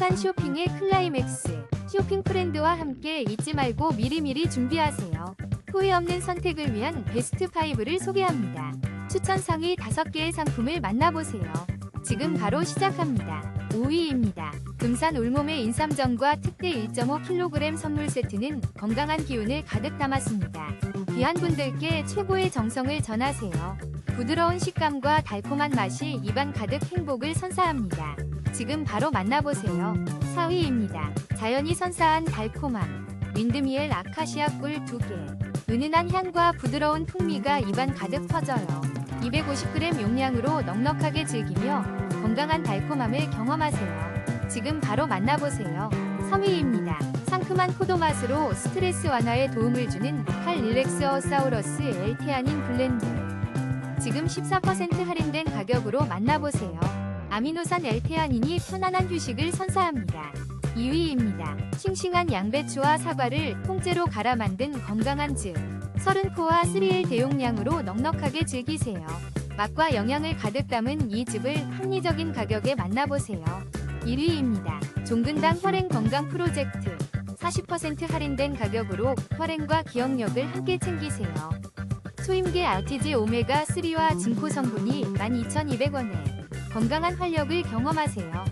행복한 쇼핑의 클라이맥스. 쇼핑 프렌드와 함께 잊지 말고 미리미리 준비하세요. 후회 없는 선택을 위한 베스트 5를 소개합니다. 추천 상위 5개의 상품을 만나보세요. 지금 바로 시작합니다. 5위입니다. 금산 울몸의 인삼전과 특대 1.5kg 선물 세트는 건강한 기운을 가득 담았습니다. 귀한 분들께 최고의 정성을 전하세요. 부드러운 식감과 달콤한 맛이 입안 가득 행복을 선사합니다. 지금 바로 만나보세요. 4위입니다. 자연이 선사한 달콤함. 윈드미엘 아카시아 꿀 2개. 은은한 향과 부드러운 풍미가 입안 가득 퍼져요. 250g 용량으로 넉넉하게 즐기며 건강한 달콤함을 경험하세요. 지금 바로 만나보세요. 3위입니다. 상큼한 포도 맛으로 스트레스 완화에 도움을 주는 칼 릴렉스어 사우러스 엘테아닌 블렌드. 지금 14% 할인된 가격으로 만나보세요. 아미노산 엘테아닌이 편안한 휴식을 선사합니다. 2위입니다. 싱싱한 양배추와 사과를 통째로 갈아 만든 건강한 즙. 30코와 3일 대용량으로 넉넉하게 즐기세요. 맛과 영양을 가득 담은 이 즙을 합리적인 가격에 만나보세요. 1위입니다. 종근당 혈행 건강 프로젝트. 40% 할인된 가격으로 혈행과 기억력을 함께 챙기세요. 소임계 RTG 오메가3와 진코 성분이 12,200원에 건강한 활력을 경험하세요.